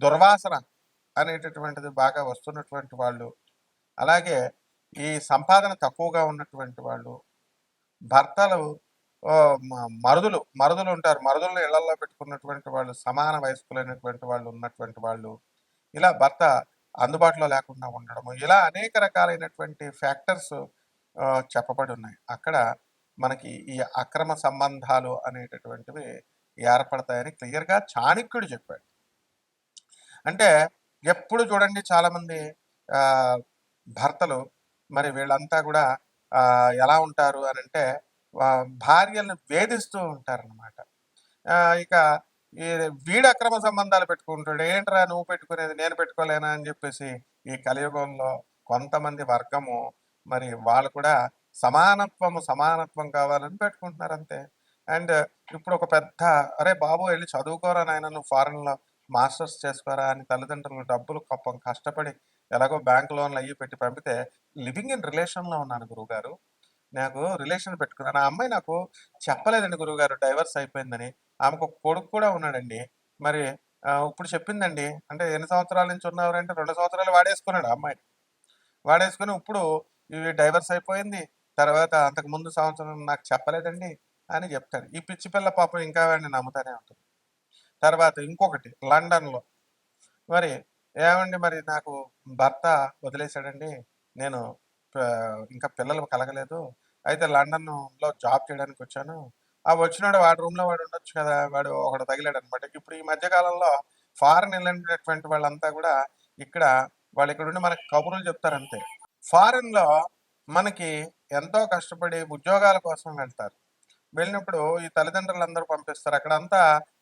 దుర్వాసన అనేటటువంటిది బాగా వస్తున్నటువంటి వాళ్ళు. అలాగే ఈ సంపాదన తక్కువగా ఉన్నటువంటి వాళ్ళు భర్తలు మరుదులు మరుదులు ఉంటారు. మరుదులను ఇళ్ళలో పెట్టుకున్నటువంటి వాళ్ళు సమాన వయస్కులైనటువంటి వాళ్ళు ఉన్నటువంటి వాళ్ళు ఇలా భర్త అందుబాటులో లేకుండా ఉండడము ఇలా అనేక రకాలైనటువంటి ఫ్యాక్టర్స్ చెప్పబడి ఉన్నాయి. అక్కడ మనకి ఈ అక్రమ సంబంధాలు అనేటటువంటివి ఏర్పడతాయని క్లియర్గా చాణక్యుడు చెప్పాడు. అంటే ఎప్పుడు చూడండి చాలామంది భర్తలు మరి వీళ్ళంతా కూడా ఎలా ఉంటారు అని అంటే భార్యలను వేధిస్తూ ఉంటారన్నమాట. ఇక ఈ వీడు అక్రమ సంబంధాలు పెట్టుకుంటాడు ఏంట్రా నువ్వు పెట్టుకునేది నేను పెట్టుకోలేనా? అని చెప్పేసి ఈ కలియుగంలో కొంతమంది వర్గము మరి వాళ్ళు కూడా సమానత్వము సమానత్వం కావాలని పెట్టుకుంటున్నారు అంతే. అండ్ ఇప్పుడు ఒక పెద్ద అరే బాబు వెళ్ళి చదువుకోరా నాయన నువ్వు ఫారెన్లో మాస్టర్స్ చేసుకోరా అని తల్లిదండ్రులు డబ్బులు పాపం కష్టపడి ఎలాగో బ్యాంక్ లోన్లు అయ్యి పెట్టి పంపితే లివింగ్ ఇన్ రిలేషన్లో ఉన్నాను గురువుగారు. నాకు రిలేషన్ పెట్టుకున్నాను. ఆ అమ్మాయి నాకు చెప్పలేదండి గురువుగారు డైవర్స్ అయిపోయిందని. ఆమెకు ఒక కొడుకు కూడా ఉన్నాడండి. మరి ఇప్పుడు చెప్పిందండి అంటే ఎన్ని సంవత్సరాల నుంచి ఉన్నవారంటే రెండు సంవత్సరాలు వాడేసుకున్నాడు అమ్మాయి. వాడేసుకుని ఇప్పుడు ఇవి డైవర్స్ అయిపోయింది. తర్వాత అంతకు ముందు సంవత్సరం నాకు చెప్పలేదండి అని చెప్తాడు ఈ పిచ్చి పిల్ల పాపం ఇంకా వాడిని నమ్ముతానే ఉంటుంది. తర్వాత ఇంకొకటి లండన్లో. మరి ఏమండి మరి నాకు భర్త వదిలేశాడండి. నేను ఇంకా పిల్లలు కలగలేదు. అయితే లండన్లో జాబ్ చేయడానికి వచ్చాను. ఆ వచ్చినాడు వాడి రూమ్లో వాడు ఉండొచ్చు కదా వాడు ఒకడు తగిలాడు అనమాట ఇప్పుడు ఈ మధ్యకాలంలో ఫారెన్ వెళ్ళినటువంటి వాళ్ళంతా కూడా ఇక్కడ వాళ్ళు ఇక్కడ ఉండి మనకి కబుర్లు చెప్తారు అంతే. మనకి ఎంతో కష్టపడి ఉద్యోగాల కోసం వెళ్తారు. వెళ్ళినప్పుడు ఈ తల్లిదండ్రులు అందరూ పంపిస్తారు. అక్కడంతా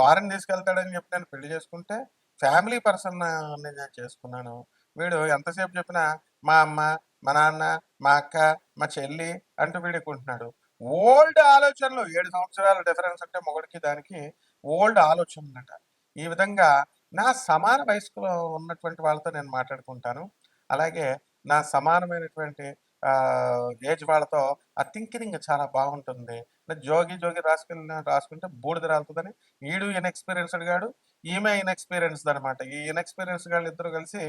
ఫారెన్ తీసుకెళ్తాడని చెప్పి నేను పెళ్ళి చేసుకుంటే ఫ్యామిలీ పర్సన్ నేను చేసుకున్నాను. వీడు ఎంతసేపు చెప్పినా మా అమ్మ మా నాన్న మా అక్క మా చెల్లి అంటూ వీడుకుంటున్నాడు ఓల్డ్ ఆలోచనలు ఏడు సంవత్సరాల డిఫరెన్స్ అంటే మొగడికి దానికి ఓల్డ్ ఆలోచనలట. ఈ విధంగా నా సమాన వయస్కులో ఉన్నటువంటి వాళ్ళతో నేను మాట్లాడుకుంటాను. అలాగే నా సమానమైనటువంటి ఏజ్ వాళ్ళతో ఆ థింకింగ్ చాలా బాగుంటుంది. జోగి జోగి రాసుకుని రాసుకుంటే బూడిద రాలుతుందని ఈడు ఇన్ఎక్స్పీరియన్స్డ్ గాడు ఈమె ఇన్ఎక్స్పీరియన్స్డ్ అనమాట ఈ ఇన్ఎక్స్పీరియన్స్ గాళ్ళు ఇద్దరు కలిసి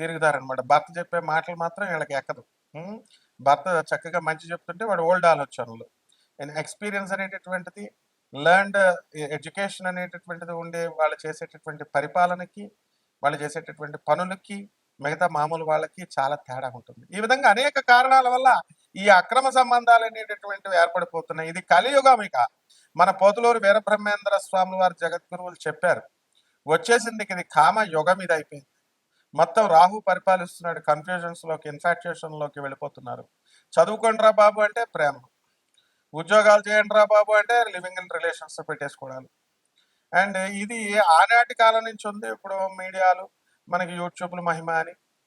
తిరుగుతారనమాట భర్త చెప్పే మాటలు మాత్రం వీళ్ళకి ఎక్కదు. భర్త చక్కగా మంచి చెప్తుంటే వాడు ఓల్డ్ ఆలోచనలు. ఎక్స్పీరియన్స్ అనేటటువంటిది లర్న్డ్ ఎడ్యుకేషన్ అనేటటువంటిది ఉండే వాళ్ళు చేసేటటువంటి పరిపాలనకి వాళ్ళు చేసేటటువంటి పనులకి మిగతా మామూలు వాళ్ళకి చాలా తేడా ఉంటుంది. ఈ విధంగా అనేక కారణాల వల్ల ఈ అక్రమ సంబంధాలు అనేటటువంటివి ఏర్పడిపోతున్నాయి. ఇది కలియుగం ఇక. మన పోతులూరు వీరబ్రహ్మేంద్ర స్వామి వారి జగద్గురువులు చెప్పారు. వచ్చేసింది ఇది కామ యుగం ఇది అయిపోయింది. మొత్తం రాహు పరిపాలిస్తున్నాడు. కన్ఫ్యూజన్స్లోకి లోకి వెళ్ళిపోతున్నారు. చదువుకోండిరా బాబు అంటే ప్రేమ. ఉద్యోగాలు చేయండి రా బాబు అంటే లివింగ్ ఇన్ రిలేషన్స్ పెట్టేసుకోవడాలు. అండ్ ఇది ఆనాటి కాలం నుంచి ఉంది. ఇప్పుడు మీడియాలు మనకి యూట్యూబ్లు మహిమ అని.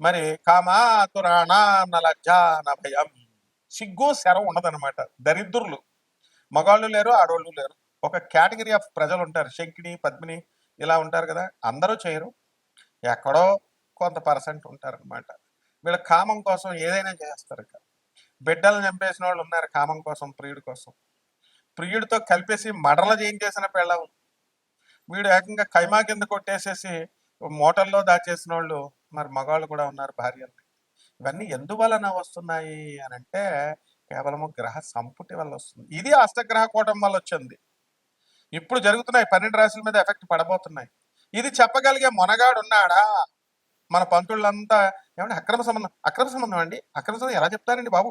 మరి కామాతురాణ భయం సిగ్గు శరం ఉండదన్నమాట. దరిద్రులు. మగాళ్ళు లేరు ఆడవాళ్ళు లేరు. ఒక కేటగిరీ ఆఫ్ ప్రజలు ఉంటారు శంకిని పద్మిని ఇలా ఉంటారు కదా. అందరూ చేయరు. ఎక్కడో కొంత పర్సెంట్ ఉంటారనమాట వీళ్ళ కామం కోసం ఏదైనా చేస్తారు ఇక. బిడ్డలు చంపేసిన వాళ్ళు ఉన్నారు కామం కోసం ప్రియుడి కోసం. ప్రియుడితో కలిపేసి మడల చేయించేసిన పెళ్ళం వీడు ఏకంగా కైమా కింద కొట్టేసేసి మోటల్లో దాచేసిన వాళ్ళు మరి మగవాళ్ళు కూడా ఉన్నారు భార్యల్ని ఇవన్నీ ఎందువలన వస్తున్నాయి అని అంటే కేవలము గ్రహ సంపుటి వల్ల వస్తుంది. ఇది అష్టగ్రహ కూటం వల్ల వచ్చింది. ఇప్పుడు జరుగుతున్నాయి పన్నెండు రాశుల మీద ఎఫెక్ట్ పడబోతున్నాయి. ఇది చెప్పగలిగే మొనగాడు ఉన్నాడా? మన పంతుళ్ళంతా ఏమంటే అక్రమ సంబంధం అక్రమ సంబంధం అండి? అక్రమ సంబంధం ఎలా చెప్తారండి బాబు?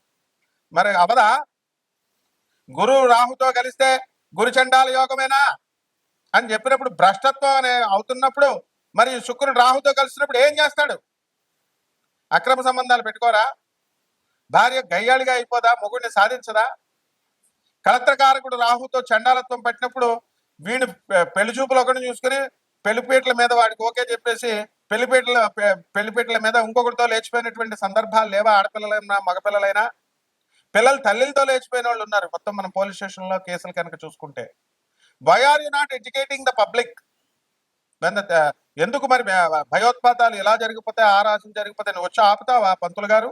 మరి అవదా? గురువు రాహుతో కలిస్తే గురుచండాల యోగమేనా? అని చెప్పినప్పుడు భ్రష్టత్వం అనే అవుతున్నప్పుడు మరి శుక్రుడు రాహుతో కలిసినప్పుడు ఏం చేస్తాడు? అక్రమ సంబంధాలు పెట్టుకోరా? భార్య గయ్యాళిగా అయిపోదా? మొగుడిని సాధించదా? కళత్రకారకుడు రాహుతో చండాలత్వం పెట్టినప్పుడు వీడు పె- పెళ్ళి చూపులు ఒకటి చూసుకుని పెళ్ళిపీటల మీద వాడికి ఓకే చెప్పేసి పెళ్ళిపీటల పెళ్ళిపీటల మీద ఇంకొకరితో లేచిపోయినటువంటి సందర్భాలు లేవా? ఆడపిల్లలైనా మగపిల్లలైనా? పిల్లలు తల్లితో లేచిపోయిన వాళ్ళు ఉన్నారు. మొత్తం మనం పోలీస్ స్టేషన్లో కేసులు కనుక చూసుకుంటే. Why are you not educating the public ఎందుకు మరి భయోత్పాతాలు ఎలా జరిగిపోతే ఆ రాశం జరిగిపోతే నువ్వు వచ్చి ఆపుతావా పంతులు గారు?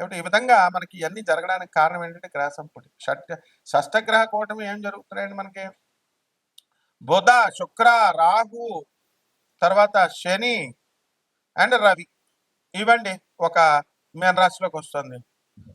కాబట్టి ఈ విధంగా మనకి ఇవన్నీ జరగడానికి కారణం ఏంటంటే గ్రహసంపుటి షట్ షష్టగ్రహ కూటమి ఏం జరుగుతున్నాయండి మనకి? బుధ శుక్ర రాహు తర్వాత శని అండ్ రవి. ఇవండి ఒక మీన రాశిలోకి వస్తుంది.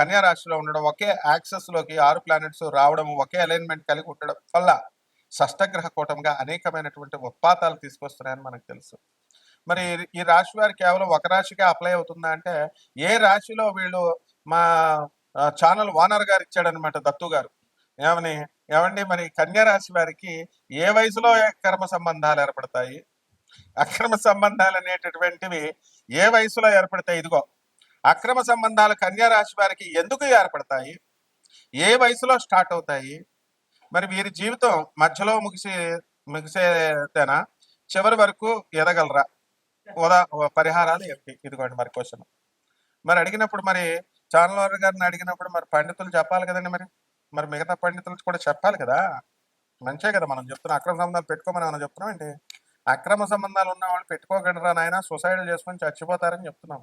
కన్యా రాశిలో ఉండడం ఒకే యాక్సెస్లోకి ఆరు ప్లానెట్స్ రావడం ఒకే అలైన్మెంట్ కలిగి ఉండడం వల్ల షష్టగ్రహ కూటంగా అనేకమైనటువంటి ఉత్పాతాలు తీసుకొస్తున్నాయని మనకు తెలుసు. మరి ఈ రాశి వారు కేవలం ఒక రాశికే అప్లై అవుతుందా అంటే ఏ రాశిలో వీళ్ళు మా ఛానల్ ఓనర్ గారు ఇచ్చాడనమాట దత్తు గారు. ఏమని ఏమండి మరి కన్యా రాశి వారికి ఏ వయసులో కర్మ సంబంధాలు ఏర్పడతాయి? అక్రమ సంబంధాలు అనేటటువంటివి ఏ వయసులో ఏర్పడతాయి? ఇదిగో అక్రమ సంబంధాలు కన్యా రాశి వారికి ఎందుకు ఏర్పడతాయి? ఏ వయసులో స్టార్ట్ అవుతాయి? మరి వీరి జీవితం మధ్యలో ముగిసే ముగిసేతేనా చివరి వరకు ఎదగలరా? ఉదా పరిహారాలు ఏమిటి ఇదిగోండి మరి క్వశ్చన్. మరి అడిగినప్పుడు మరి ఛానల్ గారిని అడిగినప్పుడు మరి పండితులు చెప్పాలి కదండి మరి. మరి మిగతా పండితులు కూడా చెప్పాలి కదా. మంచే కదా మనం చెప్తున్నాం అక్రమ సంబంధాలు పెట్టుకోమని మనం చెప్తున్నాం ఏంటి? అక్రమ సంబంధాలు ఉన్న వాళ్ళు పెట్టుకోకండిరా నాయన? సూసైడ్ చేసుకొని చచ్చిపోతారని చెప్తున్నాం.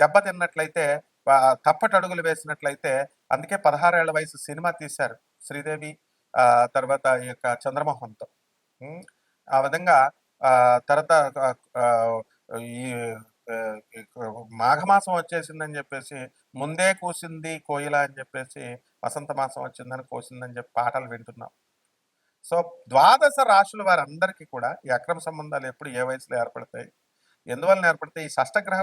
దెబ్బతిన్నట్లయితే దెబ్బ తిన్నట్లయితే తప్పటి అడుగులు వేసినట్లయితే అందుకే పదహారేళ్ళ వయసు సినిమా తీశారు శ్రీదేవి తర్వాత ఈ యొక్క చంద్రమోహన్తో. ఆ విధంగా తర్వాత ఈ ఈ మాఘమాసం వచ్చేసిందని చెప్పేసి ముందే కూసింది కోయిల అని చెప్పేసి వసంత మాసం వచ్చిందని కోసిందని చెప్పి పాటలు వింటున్నాం. సో ద్వాదశ రాశుల వారందరికీ కూడా ఈ అక్రమ సంబంధాలు ఎప్పుడు ఏ వయసులో ఏర్పడతాయి? ఎందువల్ల ఏర్పడతాయి? ఈ షష్టగ్రహ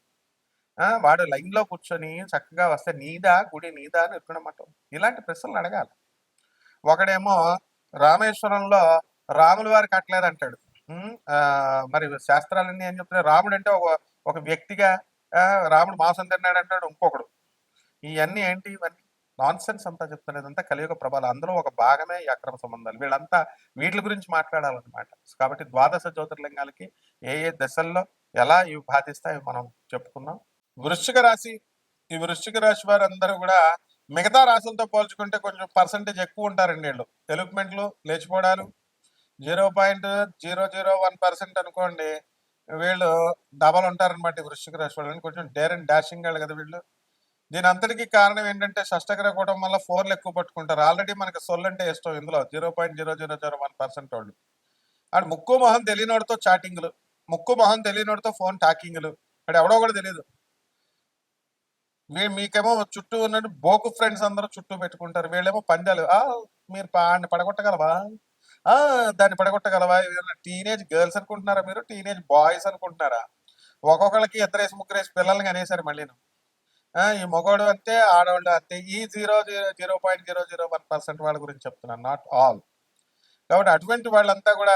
ఆ, వాడు లైన్లో కూర్చొని చక్కగా వస్తే నీదా గుడి నీదా అని ఎక్కడమాట ఇలాంటి ప్రశ్నలు అడగాలి. ఒకడేమో రామేశ్వరంలో రాముల వారు కట్టలేదు అంటాడు ఉమ్, ఆ, మరి శాస్త్రాలన్నీ ఏం చెప్తున్నాయి? రాముడు అంటే ఒక ఒక వ్యక్తిగా ఆ, రాముడు మాంసం తిన్నాడు అంటాడు ఇంకొకడు. ఇవన్నీ ఏంటి ఇవన్నీ? నాన్ సెన్స్ అంతా చెప్తున్నది అంతా కలియుగ ప్రభావం. అందులో ఒక భాగమే ఈ అక్రమ సంబంధాలు. వీళ్ళంతా వీటి గురించి మాట్లాడాలన్నమాట. కాబట్టి ద్వాదశ జ్యోతిర్లింగాలకి ఏ ఏ దశల్లో ఎలా ఇవి బాధిస్తాయో మనం చెప్పుకున్నాం వృశ్చిక రాశి ఈ వృశ్చిక రాశి వారందరూ కూడా మిగతా రాశులతో పోల్చుకుంటే కొంచెం పర్సంటేజ్ ఎక్కువ ఉంటారండి వీళ్ళు. డెవలప్మెంట్లు లేచిపోవడాలు zero point zero zero one percent అనుకోండి వీళ్ళు డబల్ ఉంటారనమాట ఈ వృశ్చిక రాశి వాళ్ళని కొంచెం డేర్ అండ్ డాషింగ్ వాళ్ళు కదా వీళ్ళు. దీని అంతటికి కారణం ఏంటంటే షష్టగ్ర కూటం వల్ల ఫోర్లు ఎక్కువ పట్టుకుంటారు. ఆల్రెడీ మనకి సొల్లు అంటే ఇష్టం ఇందులో. Zero point zero zero zero one percent వాళ్ళు. ఆడు ముక్కు మొహం తెలియనోడితో చాటింగ్లు ముక్కు మొహం తెలియనోడితో ఫోన్ టాకింగ్లు అక్కడ ఎవడో కూడా తెలియదు. మేము మీకేమో చుట్టూ ఉన్నట్టు బోకు ఫ్రెండ్స్ అందరూ చుట్టూ పెట్టుకుంటారు. వీళ్ళేమో పందాలు. ఆ మీరు పాడిని పడగొట్టగలవా? ఆ దాన్ని పడగొట్టగలవా? టీనేజ్ గర్ల్స్ అనుకుంటున్నారా మీరు? టీనేజ్ బాయ్స్ అనుకుంటున్నారా? ఒక్కొక్కరికి ఇద్దరేసి ముగ్గురేసి పిల్లల్ని అనేసారు మళ్ళీ ఈ మగవాడు అంతే ఆడవాళ్ళు అంతే. ఈ zero zero zero point zero zero one percent వాళ్ళ గురించి చెప్తున్నాను నాట్ ఆల్ కాబట్టి అటువంటి వాళ్ళంతా కూడా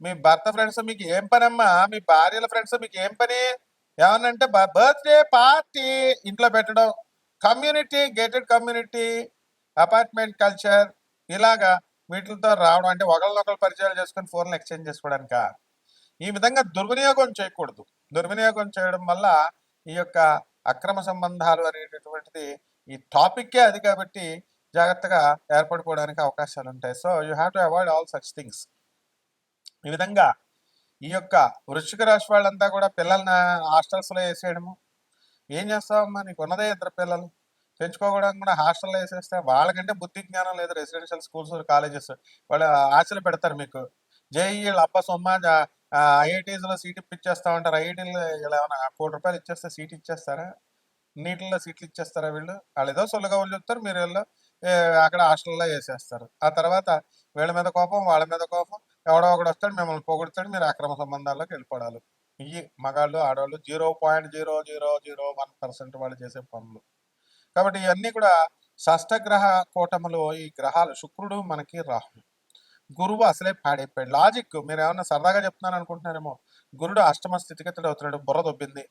మీ భర్త ఫ్రెండ్స్ మీకు ఏం పని అమ్మా మీ భార్యల ఫ్రెండ్స్ మీకు ఏం పని? ఏమనంటే బర్త్డే పార్టీ ఇంట్లో పెట్టడం community gated community apartment culture ఇలాగా వీటితో రావడం అంటే ఒకళ్ళనొకరు పరిచయాలు చేసుకుని ఫోన్లు ఎక్స్చేంజ్ చేసుకోవడానిక? ఈ విధంగా దుర్వినియోగం చేయకూడదు. దుర్వినియోగం చేయడం వల్ల ఈ యొక్క అక్రమ సంబంధాలు అనేటటువంటిది ఈ టాపిక్కే అది కాబట్టి జాగ్రత్తగా ఏర్పడిపోవడానికి అవకాశాలు ఉంటాయి so you have to avoid all such things. ఈ విధంగా ఈ యొక్క వృశ్చిక రాశి వాళ్ళంతా కూడా పిల్లల్ని హాస్టల్స్లో వేసేయడము. ఏం చేస్తావమ్మా? నీకు ఉన్నదే ఇద్దరు పిల్లలు. పెంచుకోవడానికి కూడా హాస్టల్లో వేసేస్తే వాళ్ళకంటే బుద్ధి జ్ఞానం లేదు. రెసిడెన్షియల్ స్కూల్స్ కాలేజెస్ వాళ్ళు ఆశలు పెడతారు మీకు. జేఈ అబ్బ సొమ్మ ఐఐటీస్లో సీట్ ఇప్పించేస్తా ఉంటారు. ఐఐటీలో ఇలా ఏమైనా కోటి రూపాయలు ఇచ్చేస్తే సీట్ ఇచ్చేస్తారా? నీటిల్లో సీట్లు ఇచ్చేస్తారా వీళ్ళు? వాళ్ళు ఏదో సొల్లుగా వాళ్ళు చెప్తారు. మీరు వీళ్ళు అక్కడ హాస్టల్లో వేసేస్తారు. ఆ తర్వాత వీళ్ళ మీద కోపం వాళ్ళ మీద కోపం. ఎవడో ఒకడు వస్తాడు మిమ్మల్ని పొగుడుతాడు మీరు అక్రమ సంబంధాల్లోకి వెళ్ళిపోవాలి. ఇవి మగాళ్ళు ఆడవాళ్ళు zero point zero zero zero one percent వాళ్ళు చేసే పనులు. కాబట్టి ఇవన్నీ కూడా షష్టగ్రహ కూటములో ఈ గ్రహాలు శుక్రుడు మనకి రాహు. గురువు అసలే పాడైపోయాడు. లాజిక్ మీరు ఏమన్నా సరదాగా చెప్తున్నాను అనుకుంటున్నారేమో. గురుడు అష్టమ స్థితిగతుడు అవుతున్నాడు బుర్ర దొబ్బింది.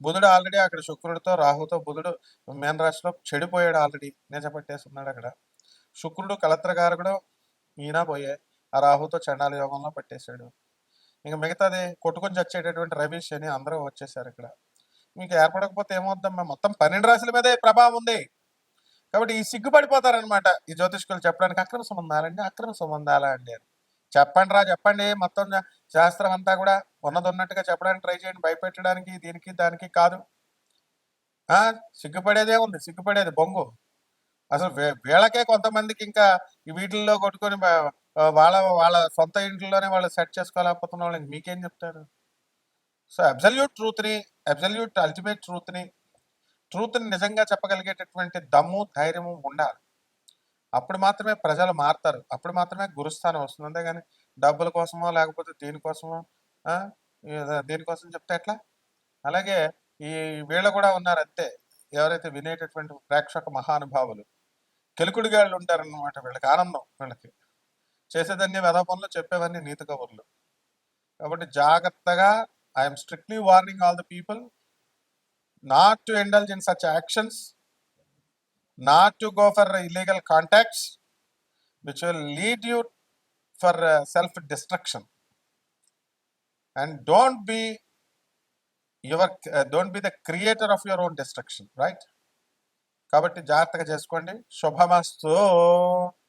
బుధుడు ఆల్రెడీ అక్కడ శుక్రుడితో రాహుతో బుధుడు మేన రాశిలో చెడిపోయాడు ఆల్రెడీ. నిజపట్టేస్తున్నాడు అక్కడ. శుక్రుడు కలత్రగారు కూడా ఈయన పోయే ఆ రాహుతో చండాల యోగంలో పట్టేశాడు. ఇంకా మిగతాది కొట్టుకొని చచ్చేటటువంటి రవి శని అందరూ వచ్చేసారు ఇక్కడ. మీకు ఏర్పడకపోతే ఏమవుద్దమ్మా మొత్తం పన్నెండు రాశుల మీదే ప్రభావం ఉంది. కాబట్టి ఈ సిగ్గుపడిపోతారనమాట ఈ జ్యోతిష్కులు చెప్పడానికి. అక్రమ సంబంధాలండి అక్రమ సంబంధాలా అండి అని. చెప్పండి రా చెప్పండి. మొత్తం శాస్త్రం అంతా కూడా ఉన్నది ఉన్నట్టుగా చెప్పడానికి ట్రై చేయండి. భయపెట్టడానికి దీనికి దానికి కాదు. సిగ్గుపడేదే ఉంది సిగ్గుపడేది బొంగు. అసలు వీళ్ళకే కొంతమందికి ఇంకా ఈ వీటిల్లో కొట్టుకొని వాళ్ళ వాళ్ళ సొంత ఇంట్లోనే వాళ్ళు సెట్ చేసుకోలేకపోతున్న వాళ్ళకి మీకేం చెప్తారు? సో అబ్జల్యూట్ ట్రూత్ని అబ్జల్యూట్ అల్టిమేట్ ట్రూత్ని ట్రూత్ని నిజంగా చెప్పగలిగేటటువంటి దమ్ము ధైర్యము ఉండాలి. అప్పుడు మాత్రమే ప్రజలు మారుతారు. అప్పుడు మాత్రమే గురుస్థానం వస్తుంది. అంతేగాని డబ్బుల కోసమో లేకపోతే దీనికోసమో దీనికోసం చెప్తే ఎట్లా? అలాగే ఈ వీళ్ళు కూడా ఉన్నారు అంతే. ఎవరైతే వినేటటువంటి ప్రేక్షక మహానుభావులు కెలుకుడిగాళ్ళు ఉంటారన్నమాట వీళ్ళకి ఆనందం వీళ్ళకి. చేసేదన్నీ వెధపనులు చెప్పేవన్నీ నీతి కబుర్లు. కాబట్టి జాగ్రత్తగా I'm strictly warning all the people not to indulge in such actions not to go for illegal contacts which will lead you for self destruction and don't be your don't be the creator of your own destruction right కాబట్టి జాగ్రత్తగా చేసుకోండి. శుభమస్తు.